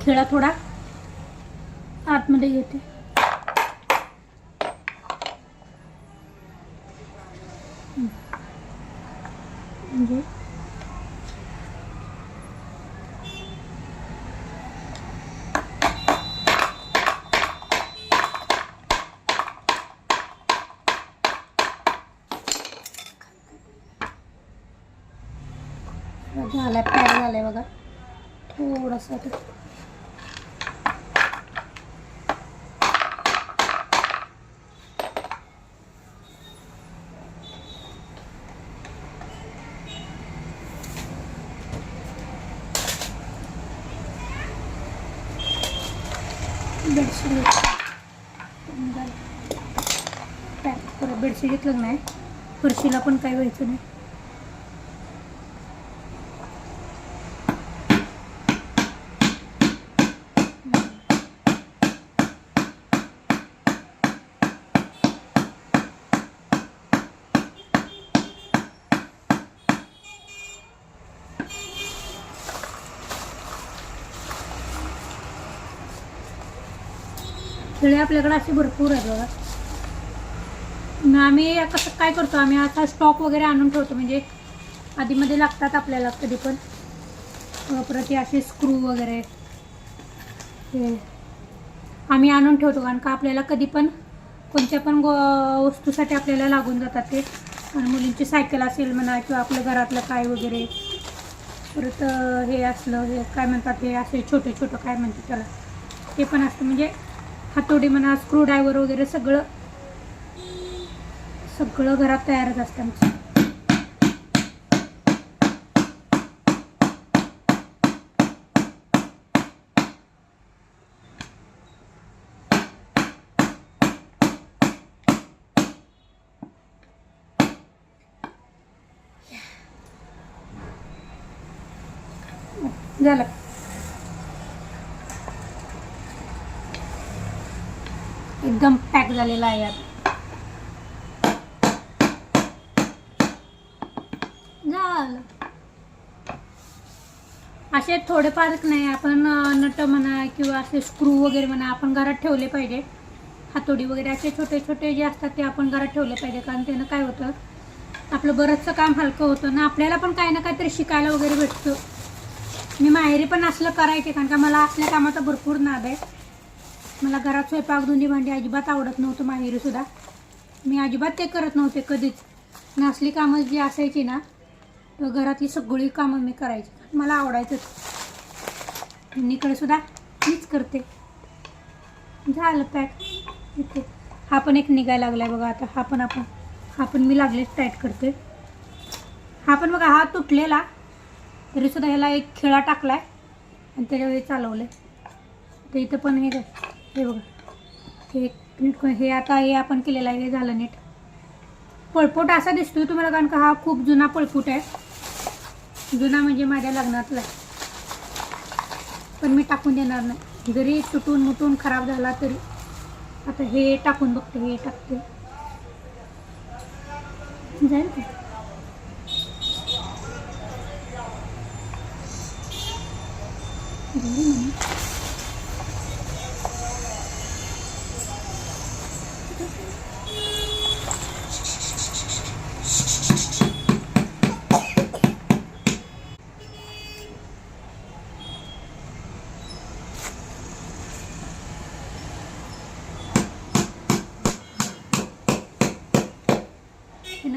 खिळा थोडा. आतमध्ये घेते. म्हणजे झालाय पॅक झालाय बघा. थोडंसं बेडशीट पॅक परत बेडशीट घेतलं नाही? फरशीला पण काही व्हायचं नाही. खेळे आपल्याकडे असे भरपूर आहेत बघा. आम्ही कसं काय करतो आम्ही आता स्टॉक वगैरे आणून ठेवतो. म्हणजे आधीमध्ये लागतात आपल्याला कधी पण. परत हे असे स्क्रू वगैरे. हे आम्ही आणून ठेवतो. कारण का आपल्याला कधी पण कोणत्या पण गो वस्तूसाठी आपल्याला लागून जातात ते. आणि मुलींची सायकल असेल म्हणा किंवा आपल्या घरातलं काय वगैरे. परत हे असलं हे काय म्हणतात हे असे छोटे छोटं काय म्हणतात त्याला. ते पण असतं. म्हणजे हातोडी म्हणा स्क्रूड्रायव्हर वगैरे सगळं सगळं घरात तयारच असतं आमचं. झालं. एकदम पॅक झालेला आहे झालं. असे थोडेफार नाही आपण नट म्हणा किंवा असे स्क्रू वगैरे म्हणा आपण घरात ठेवले पाहिजे. हातोडी वगैरे असे छोटे छोटे जे असतात ते आपण घरात ठेवले पाहिजे कारण त्यानं काय होतं आपलं बरंचसं काम हलकं होतं ना आपल्याला पण काही ना काहीतरी शिकायला वगैरे भेटतं. मी माहेरी पण असलं करायचे कारण का मला असल्या कामाचा भरपूर नाद आहे. मला घरात स्वयंपाक धुंदी भांडी अजिबात आवडत नव्हतं माहेरी सुद्धा. मी अजिबात ते करत नव्हते कधीच. आणि कामं जी असायची ना तर घरातली सगळी कामं मी करायची. मला आवडायचंच. आणि सुद्धा मीच करते. झालं पॅक. इथे. हा पण एक निघायला आहे बघा आता. हा पण आपण हा पण मी लागलेच टाईट करते. हा पण बघा हा तुटलेला. तरीसुद्धा ह्याला एक खिळा टाकला आहे आणि त्याच्यावर आहे तर इथं पण हे काय हे बघा. हे नीट हे आता हे आपण केलेलं आहे. हे झालं नीट. पळपोट असा दिसतोय तुम्हाला कारण का हा खूप जुना पळपूट आहे. जुना म्हणजे माझ्या लग्नातला. आहे पण मी टाकून देणार नाही. जरी तुटून मुटून खराब झाला तरी. आता हे टाकून बघते. हे टाकते. जाईल का? झाली म्हणा. हिनं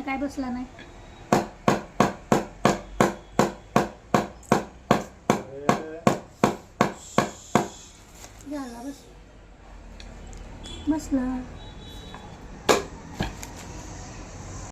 काय बसला नाही? झाला बस. बसला.